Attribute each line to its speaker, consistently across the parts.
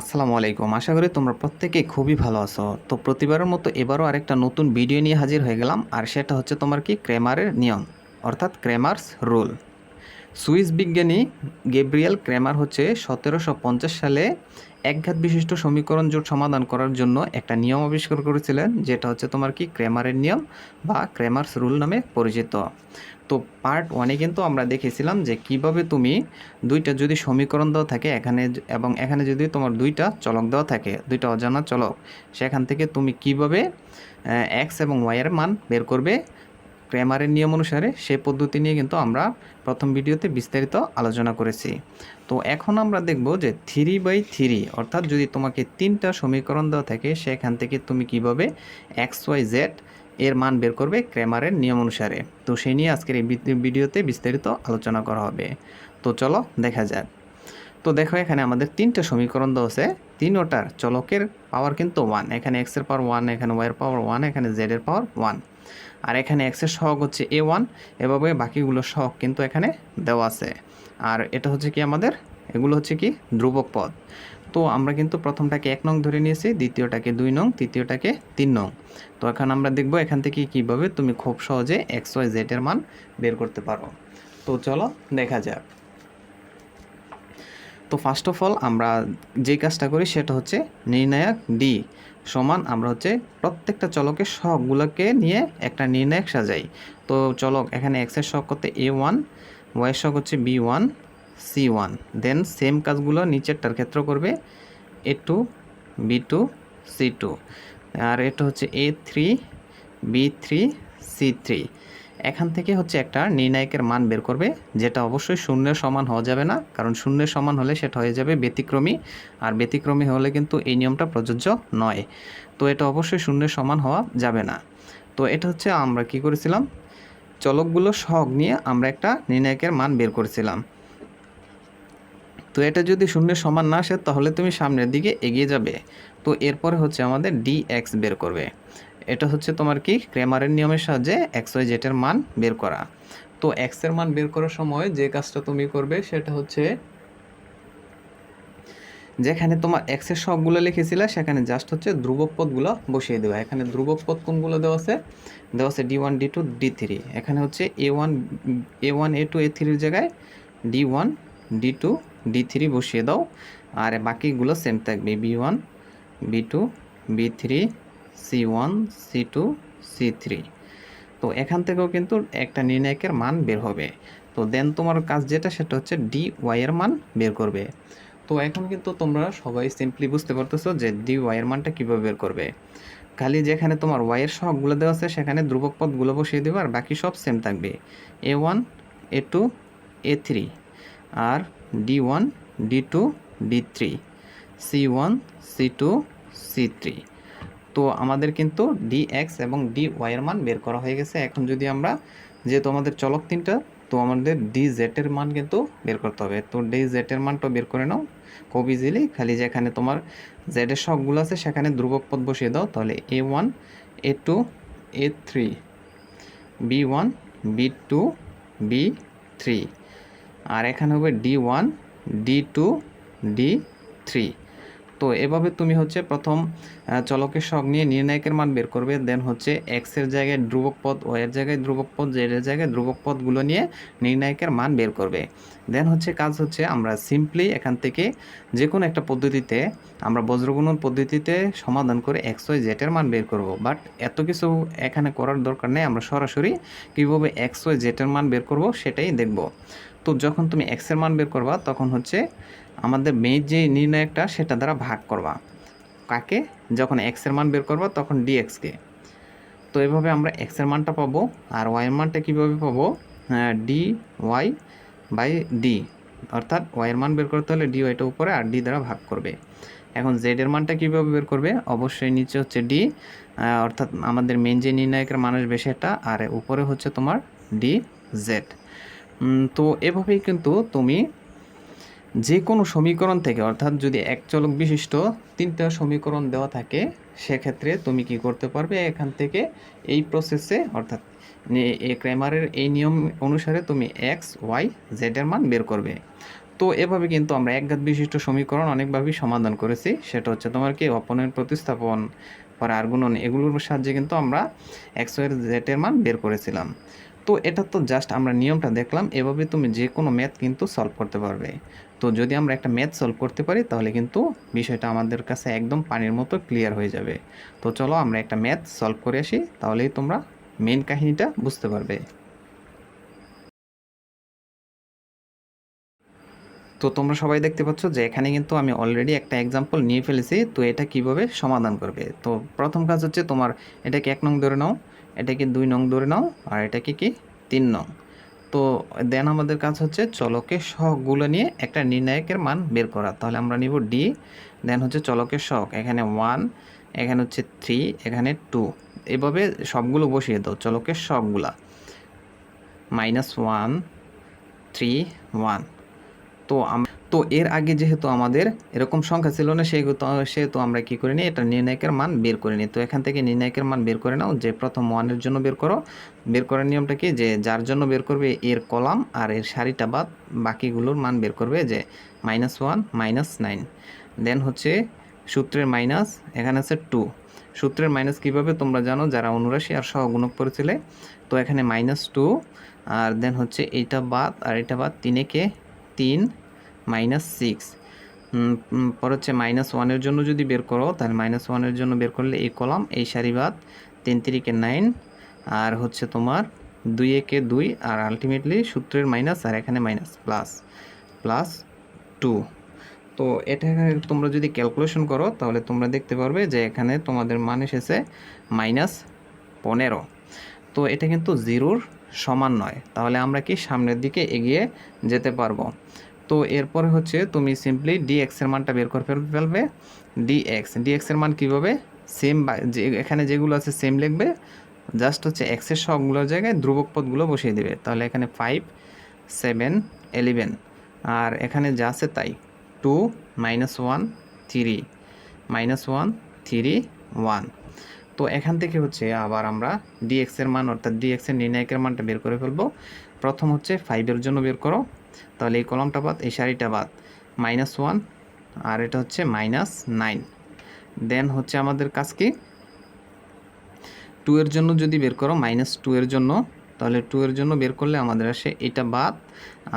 Speaker 1: আসসালামু আলাইকুম। আশা করি তোমরা প্রত্যেকে খুবই ভালো আছো। তো প্রতিবারের মতো এবারও আরেকটা নতুন ভিডিও নিয়ে হাজির হয়ে গেলাম। আর সেটা হচ্ছে তোমার কি? ক্রেমারের নিয়ম, অর্থাৎ ক্রেমার্স রুল সুইস বিজ্ঞানী গেব্রিয়েল ক্রেমার হচ্ছে সতেরোশো পঞ্চাশ সালে একঘাত বিশিষ্ট সমীকরণ জোট সমাধান করার জন্য একটা নিয়ম আবিষ্কার করেছিলেন, যেটা হচ্ছে তোমার কি ক্রেমারের নিয়ম বা ক্রেমার্স রুল নামে পরিচিত। তো পার্ট ওয়ানে কিন্তু আমরা দেখেছিলাম যে কীভাবে তুমি দুইটা যদি সমীকরণ দেওয়া থাকে, এখানে এবং এখানে যদি তোমার দুইটা চলক দেওয়া থাকে, দুইটা অজানা চলক, সেখান থেকে তুমি কীভাবে এক্স এবং ওয়াইয়ের মান বের করবে? ক্রেমারের নিয়ম অনুসারে সেই পদ্ধতি নিয়ে কিন্তু আমরা প্রথম ভিডিওতে বিস্তারিত আলোচনা করেছি। তো এখন আমরা দেখব যে থ্রি বাই থ্রি অর্থাৎ যদি তোমাকে তিনটা সমীকরণ দেওয়া থাকে, সেখান থেকে তুমি কীভাবে এক্স ওয়াই জেড এর মান বের করবে ক্রেমারের নিয়ম অনুসারে। তো সেই নিয়ে আজকের এই ভিডিওতে বিস্তারিত আলোচনা করা হবে। তো চলো দেখা যাক। তো দেখো এখানে আমাদের তিনটা সমীকরণ দেওয়া আছে তিনোটার চলকের পাওয়ার কিন্তু ওয়ান এখানে এক্সের পাওয়ার ওয়ান এখানে ওয়াইয়ের পাওয়ার ওয়ান এখানে জেড এর পাওয়ার ওয়ান আর এখানে এক্সের সহগ হচ্ছে এ ওয়ান এভাবে বাকিগুলো সহগ কিন্তু এখানে দেওয়া আছে। আর এটা হচ্ছে কি আমাদের? এগুলো হচ্ছে কি? ধ্রুবক পদ। তো আমরা কিন্তু প্রথমটাকে এক নং ধরে নিয়েছি, দ্বিতীয়টাকে দুই নং, তৃতীয়টাকে তিন নং। তো এখন আমরা দেখব এখান থেকে কীভাবে তুমি খুব সহজে এক্স ওয়াই জেড এর মান বের করতে পারো। তো চলো দেখা যাক। তো ফার্স্ট অফ অল আমরা যে কাজটা করি সেটা হচ্ছে নির্ণায়ক ডি সমান আমরা হচ্ছে প্রত্যেকটা চলকের সহগগুলোকে নিয়ে একটা নির্ণায়ক সাজাই। তো চলক এখানে এক্সের সহগ করতে এ ওয়ান ওয়াইয়ের সহগ হচ্ছে B one C one then same কাজগুলো নিচেরটার ক্ষেত্র করবে A two B two C two আর এটা হচ্ছে A three B three C three এখান থেকে হচ্ছে একটা নির্ণায়কের মান বের করবে, যেটা অবশ্যই শূন্যের সমান হওয়া যাবে না, কারণ শূন্যের সমান হলে সেটা হয়ে যাবে ব্যতিক্রমী, আর ব্যতিক্রমী হলে কিন্তু এই নিয়মটা প্রযোজ্য নয়। তো এটা অবশ্যই শূন্যের সমান হওয়া যাবে না। তো এটা হচ্ছে আমরা কি করেছিলাম? চলকগুলো সহগ নিয়ে আমরা একটা নির্ণায়কের মান বের করেছিলাম। তো এটা যদি শূন্যের সমান না আসে, তাহলে তুমি সামনের দিকে এগিয়ে যাবে। তো এরপরে হচ্ছে আমাদের ডি এক্স বের করবে। এটা হচ্ছে তোমার কি? ক্রেমারের নিয়মের সাহায্যে এক্স ওয়াই জেটের মান বের করা। তো এক্সের মান বের করার সময় যে কাজটা তুমি করবে সেটা হচ্ছে যেখানে তোমার এক্সের সবগুলো লিখেছিলে, সেখানে জাস্ট হচ্ছে ধ্রুবক পদগুলো বসিয়ে দেওয়া। এখানে ধ্রুবক পদ কোনগুলো দেওয়া আছে? দেওয়া আছে D one D two D three এখানে হচ্ছে A one A one A two A থ্রির জায়গায় D one D two D three বসিয়ে দাও। আর বাকিগুলো সেম থাকবে B one B two B three C one, C two, C three. তো এখান থেকেও কিন্তু একটা নির্ণায়কের মান বের হবে। তো দেন তোমার কাজ যেটা, সেটা হচ্ছে ডি ওয়াই এর মান বের করবে। তো এখন কিন্তু তোমরা সবাই সিম্পলি বুঝতে পারতেছো যে ডি ওয়াই এর মানটা কীভাবে বের করবে। খালি যেখানে তোমার ওয়াই এর সহগগুলো দেওয়া আছে, সেখানে ধ্রুবক পদগুলো বসিয়ে দেবে আর বাকি সব সেম থাকবে। A one, A two, A three R D one, D two, D three. C one, C two, C three. তো আমাদের কিন্তু ডি এক্স এবং ডি ওয়াই এর মান বের করা হয়ে গেছে। এখন যদি আমরা যেহেতু আমাদের চলক তিনটা, তো আমাদের ডি জেড এর মান কিন্তু বের করতে হবে। তো ডি জেড এর মানটা বের করে নাও। খুব ইজিলি খালি যেখানে তোমার জেড এর সবগুলো আছে, সেখানে ধ্রুবক পদ বসিয়ে দাও, তাহলে A one A two A three B one B two B three আর এখানে হবে D one D two D three তো এভাবে তুমি হচ্ছে প্রথম চলকের সহগ নিয়ে নির্ণায়কের মান বের করবে দেন হচ্ছে এক্সের জায়গায় ধ্রুবক পদ এর জায়গায় ধ্রুবক পদ জেড এর জায়গায় ধ্রুবক পদগুলো নিয়ে নির্ণায়কের মান বের করবে। দেন হচ্ছে কাজ হচ্ছে আমরা সিম্পলি এখান থেকে যে কোনো একটা পদ্ধতিতে আমরা বজ্রগুণন পদ্ধতিতে সমাধান করে এক্স ওয়াই জেটের মান বের করব। বাট এত কিছু এখানে করার দরকার নেই, আমরা সরাসরি কীভাবে এক্স ওয়াই জেটের মান বের করব সেটাই দেখব। তো যখন তুমি এক্সের মান বের করবা, তখন হচ্ছে আমাদের মেয়ের যে নির্ণায়কটা, সেটা দ্বারা ভাগ করবা। কাকে? যখন এক্সের মান বের করবা, তখন ডি এক্সকে তো এভাবে আমরা এক্সের মানটা পাবো, আর ওয়াই এর মানটা কীভাবে পাবো? ডি ওয়াই বাই ডি অর্থাৎ ওয়াই এর মান বের করতে হলে ডি ওয়াইটা উপরে আর ডি দ্বারা ভাগ করবে। এখন জেড এর মানটা কীভাবে বের করবে? অবশ্যই নিচে হচ্ছে ডি অর্থাৎ আমাদের মেন যে নির্ণায়কের মানুষ বেশি সেটা, আর উপরে হচ্ছে তোমার ডি জেড তো এভাবেই কিন্তু তুমি যে কোনো সমীকরণ থেকে, অর্থাৎ যদি এক চলক বিশিষ্ট তিনটা সমীকরণ দেওয়া থাকে, সেক্ষেত্রে তুমি কি করতে পারবে? এখান থেকে এই প্রসেসে অর্থাৎ ক্রেমারের এই নিয়ম অনুসারে তুমি এক্স ওয়াই জেডের মান বের করবে। তো এভাবে কিন্তু আমরা একঘাত বিশিষ্ট সমীকরণ অনেকভাবেই সমাধান করেছি। সেটা হচ্ছে তোমার কি? অপনের প্রতিস্থাপন, পরে আরগুন এগুলোর সাহায্যে কিন্তু আমরা এক্সের জেটের মান বের করেছিলাম। তো এটা তো জাস্ট আমরা নিয়মটা দেখলাম, এভাবে তুমি যে কোনো ম্যাথ কিন্তু সলভ করতে পারবে। তো যদি আমরা একটা ম্যাথ সলভ করতে পারি, তাহলে কিন্তু বিষয়টা আমাদের কাছে একদম পানির মতো ক্লিয়ার হয়ে যাবে। তো চলো আমরা একটা ম্যাথ সলভ করে আসি, তাহলেই তোমরা মেন কাহিনীটা বুঝতে পারবে। তো তোমরা সবাই দেখতে পাচ্ছ যে এখানে কিন্তু আমি অলরেডি একটা এক্সাম্পল নিয়ে ফেলেছি, তো এটা কীভাবে সমাধান করবে? তো প্রথম কাজ হচ্ছে তোমার, এটাকে এক নং ধরে নাও। এটাকে দুই নং ধরে নাও, আর এটাকে কি? তিন নং। তো দেন আমাদের কাজ হচ্ছে চলকের সহগুলো নিয়ে একটা নির্ণায়কের মান বের করা। তাহলে আমরা নিব ডি দেন হচ্ছে চলকের সহগ। এখানে ওয়ান এখানে হচ্ছে থ্রি এখানে টু এভাবে সবগুলো বসিয়ে দাও, চলকের সবগুলা মাইনাস ওয়ান থ্রি ওয়ান তো তো এর আগে যেহেতু আমাদের এরকম সংখ্যা ছিল না, সেহেতু সেহেতু আমরা কি করিনি, এটা নির্ণায়কের মান বের করে নিই তো এখান থেকে নির্ণায়কের মান বের করে নাও, যে প্রথম ওয়ানের জন্য বের করো। বের করার নিয়মটা কি? যে যার জন্য বের করবে এর কলাম আর এর সারিটা বাদ বাকিগুলোর মান বের করবে যে minus one minus nine then হচ্ছে সূত্রের মাইনাস এখানে আছে টু সূত্রের মাইনাস কীভাবে তোমরা জানো? যারা অনুরাশি আর সহগুণক করেছিলে তো এখানে মাইনাস টু আর দেন হচ্ছে এইটা বাদ, আর এটা বাদ তিনে কে তিন মাইনাস সিক্স। পর হচ্ছে মাইনাস ওয়ানের জন্য যদি বের করো, তাহলে মাইনাস ওয়ানের জন্য বের করলে এই কলাম, এই সারি বাদ, তিন তিরিকে নাইন, আর হচ্ছে তোমার দুই একে দুই, আর আলটিমেটলি সূত্রের মাইনাস, আর এখানে মাইনাস প্লাস প্লাস টু তো এটা তোমরা যদি ক্যালকুলেশন করো, তাহলে তোমরা দেখতে পারবে যে এখানে তোমাদের মান এসেছে মাইনাস পনেরো। তো এটা কিন্তু জিরোর সমান নয়। তাহলে আমরা কি সামনের দিকে এগিয়ে যেতে পারব? তো এরপরে হচ্ছে তুমি সিম্পলি ডি এক্সের মানটা বের করে ফেলবে। ডি এক্স ডি এক্সের মান কীভাবে? সেম বা যে এখানে যেগুলো আছে সেম লিখবে। জাস্ট হচ্ছে এক্সের সবগুলোর জায়গায় ধ্রুবক পদগুলো বসিয়ে দেবে। তাহলে এখানে ফাইভ সেভেন এলেভেন আর এখানে যা আছে তাই। Two minus one three minus one three one তো এখান থেকে হচ্ছে আবার আমরা ডিএক্সের মান অর্থাৎ ডিএক্সের নির্ণায়কের মানটা বের করে ফেলব। প্রথম হচ্ছে ফাইভের জন্য বের করো। তাহলে এই কলমটা বাদ, এই সারিটা বাদ। মাইনাস ওয়ান, আর এটা হচ্ছে মাইনাস নাইন। দেন হচ্ছে আমাদের কাজ কি? টু এর জন্য যদি বের করো, মাইনাস টু এর জন্য, তাহলে টু এর জন্য বের করলে আমাদের আসে এটা বাদ,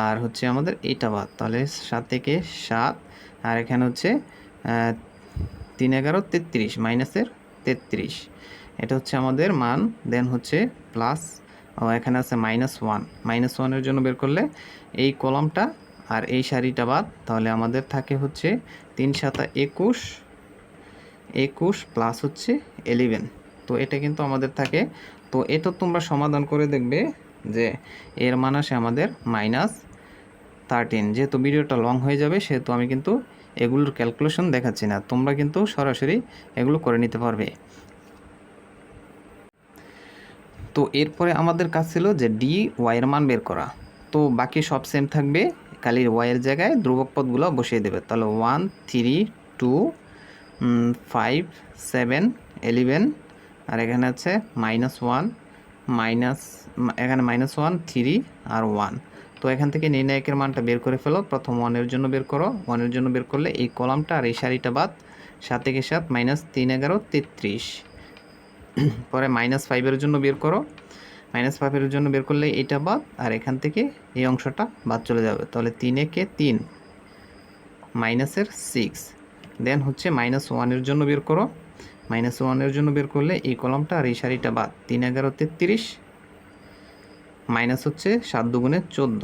Speaker 1: আর হচ্ছে আমাদের এটা বাদ। তাহলে সাত থেকে সাত, আর এখানে হচ্ছে তিন এগারো তেত্রিশ, মাইনাসের তেত্রিশ। এটা হচ্ছে আমাদের মান, দেন হচ্ছে প্লাস এখানে আছে মাইনাস ওয়ান মাইনাস ওয়ানের জন্য বের করলে এই কলমটা আর এই সারিটা বাদ, তাহলে আমাদের থাকে হচ্ছে তিন সাতা একুশ একুশ প্লাস হচ্ছে এলিভেন তো এটা কিন্তু আমাদের থাকে। তো এটা তোমরা সমাধান করে দেখবে যে এর মান আসে আমাদের মাইনাস থার্টিন যেহেতু ভিডিওটা লং হয়ে যাবে, সেহেতু আমি কিন্তু এগুলোর ক্যালকুলেশন দেখাচ্ছি না। তোমরা কিন্তু সরাসরি এগুলো করে নিতে পারবে। তো এরপরে আমাদের কাজ ছিল যে ডি ওয়াইয়ের মান বের করা। তো বাকি সব সেম থাকবে, খালি ওয়াইয়ের জায়গায় ধ্রুবক পদগুলো বসিয়ে দেবে। তাহলে one three two five seven eleven আর এখানে আছে মাইনাস ওয়ান মাইনাস এখানে মাইনাস ওয়ান থ্রি আর ওয়ান তো এখান থেকে নির্ণায়কের মানটা বের করে ফেলো। প্রথম ওয়ানের জন্য বের করো। ওয়ানের জন্য বের করলে এই কলামটা আর এই সারিটা বাদ, সাত থেকে সাত মাইনাস তিন, এগারো, তেত্রিশ। পরে মাইনাস ফাইভের জন্য বের করো। মাইনাস ফাইভের জন্য বের করলে এটা বাদ, আর এখান থেকে এই অংশটা বাদ চলে যাবে। তাহলে তিন একে তিন মাইনাসের সিক্স দেন হচ্ছে মাইনাস ওয়ানের জন্য বের করো। মাইনাস ওয়ানের জন্য বের করলে এই কলমটা আর এই সারিটা বাদ। তিন এগারো তেত্রিশ মাইনাস হচ্ছে সাত দুগুণে চোদ্দ।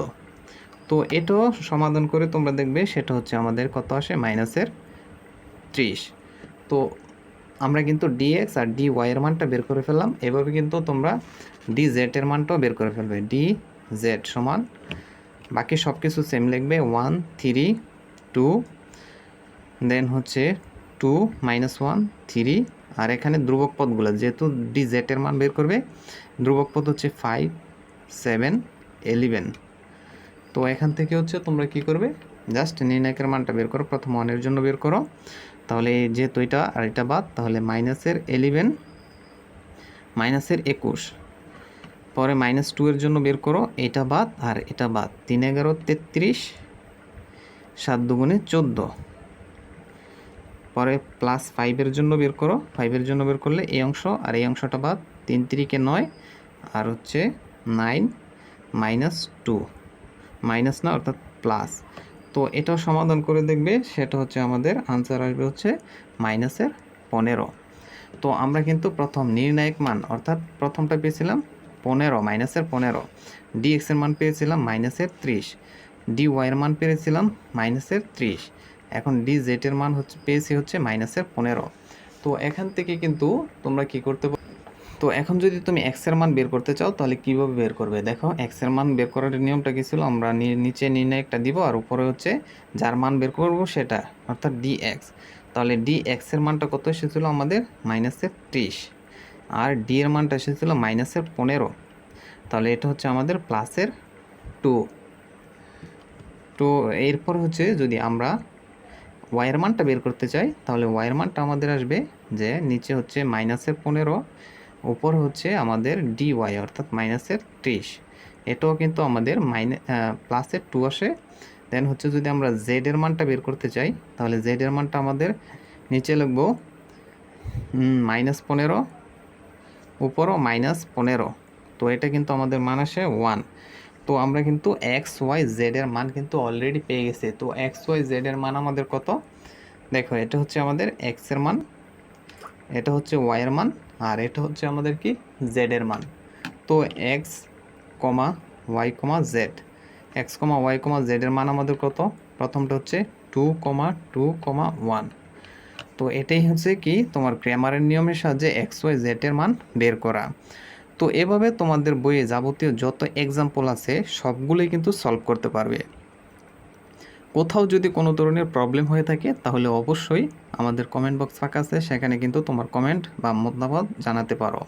Speaker 1: তো এটাও সমাধান করে তোমরা দেখবে, সেটা হচ্ছে আমাদের কত আসে? মাইনাসের ত্রিশ। তো আমরা কিন্তু ডিএক্স আর ডি ওয়াইয়ের মানটা বের করে ফেললাম। এভাবে কিন্তু তোমরা ডি জেডের মানটাও বের করে ফেলবে। ডি জেড সমান বাকি সব কিছু সেম লিখবে ওয়ান থ্রি টু দেন হচ্ছে টু মাইনাস ওয়ান থ্রি আর এখানে ধ্রুবক পদগুলো যেহেতু ডি জেটের মান বের করবে, ধ্রুবক পদ হচ্ছে ফাইভ সেভেন এলিভেন তো এখান থেকে হচ্ছে তোমরা কি করবে? জাস্ট নির্ণায়কের মানটা বের করো, প্রথম ওয়ানের জন্য বের করো। তাহলে যেহেতু এটা আর এটা বাদ, তাহলে মাইনাসের এলিভেন মাইনাসের একুশ। পরে মাইনাস টু এর জন্য বের করো, এটা বাদ আর এটা বাদ। তিন এগারো, তেত্রিশ, সাত দুগুণে চোদ্দ। পরে প্লাস ফাইভের জন্য বের করো ফাইভের জন্য বের করলে এই অংশ আর এই অংশটা বাদ। তিন তিরিকে নয়, আর হচ্ছে নাইন মাইনাস টু মাইনাস না, অর্থাৎ প্লাস তো এটাও সমাধান করে দেখবে, সেটা হচ্ছে আমাদের আনসার আসবে হচ্ছে মাইনাসের পনেরো। তো আমরা কিন্তু প্রথম নির্ণায়ক মান, অর্থাৎ প্রথমটা পেয়েছিলাম পনেরো মাইনাসের পনেরো। ডি এক্সের মান পেয়েছিলাম মাইনাসের ত্রিশ। ডি ওয়াইয়ের মান পেয়েছিলাম মাইনাসের ত্রিশ। এখন ডি জেটের মান হচ্ছে, পেয়েছি হচ্ছে মাইনাসের পনেরো। তো এখান থেকে কিন্তু তোমরা কি করতে পারো তো এখন যদি তুমি এক্সের মান বের করতে চাও, তাহলে কীভাবে বের করবে? দেখো এক্সের মান বের করার নিয়মটা কী ছিল? আমরা নিচে নির্ণায়কটা দিব, আর উপরে হচ্ছে যার মান বের করব সেটা, অর্থাৎ ডি এক্স তাহলে ডি এক্সের মানটা কত এসেছিল আমাদের? মাইনাসের ত্রিশ। আর ডি এর মানটা এসেছিল মাইনাসের পনেরো। তাহলে এটা হচ্ছে আমাদের প্লাসের টু তো এরপর হচ্ছে যদি আমরা ওয়াইয়ের মানটা বের করতে চাই, তাহলে ওয়াইয়ের মানটা আমাদের আসবে যে নিচে হচ্ছে মাইনাসের পনেরো উপর হচ্ছে আমাদের ডি ওয়াই অর্থাৎ মাইনাসের ত্রিশ। এটাও কিন্তু আমাদের মাইনে প্লাসের টু আসে। দেন হচ্ছে যদি আমরা জেড এর মানটা বের করতে চাই, তাহলে জেড এর মানটা আমাদের নিচে লিখব মাইনাস পনেরো, উপরও মাইনাস পনেরো। তো এটা কিন্তু আমাদের মান আসে ওয়ান তো আমরা কিন্তু এক্স ওয়াই জেড এর মান কিন্তু অলরেডি পেয়ে গেছে। তো এক্স ওয়াই জেড এর মান আমাদের কত? দেখো, এটা হচ্ছে আমাদের এক্সের মান, এটা হচ্ছে ওয়াই এর মান। আর এটা হচ্ছে আমাদের কি? জেড এর মান। তো X comma Y comma Z X comma Y comma Z এর মান আমাদের কত? প্রথমটা হচ্ছে two comma two comma one তো এটাই হচ্ছে কি? তোমার গ্রামারের নিয়মের সাহায্যে এক্স ওয়াই জেড এর মান বের করা। তো এভাবে তোমাদের বইয়ে যাবতীয় যত এক্সাম্পল আছে, সবগুলোই কিন্তু সলভ করতে পারবে। কোথাও যদি কোনো ধরনের প্রবলেম হয়ে থাকে, তাহলে অবশ্যই আমাদের কমেন্ট বক্স ফাঁকা আছে, সেখানে কিন্তু তোমার কমেন্ট বা মতামত জানাতে পারো।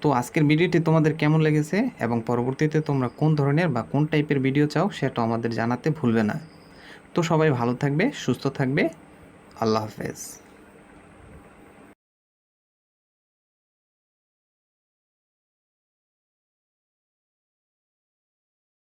Speaker 1: তো আজকের ভিডিওটি তোমাদের কেমন লেগেছে এবং পরবর্তীতে তোমরা কোন ধরনের বা কোন টাইপের ভিডিও চাও, সেটা আমাদের জানাতে ভুলবে না। তো সবাই ভালো থাকবে, সুস্থ থাকবে। আল্লাহ হাফেজ।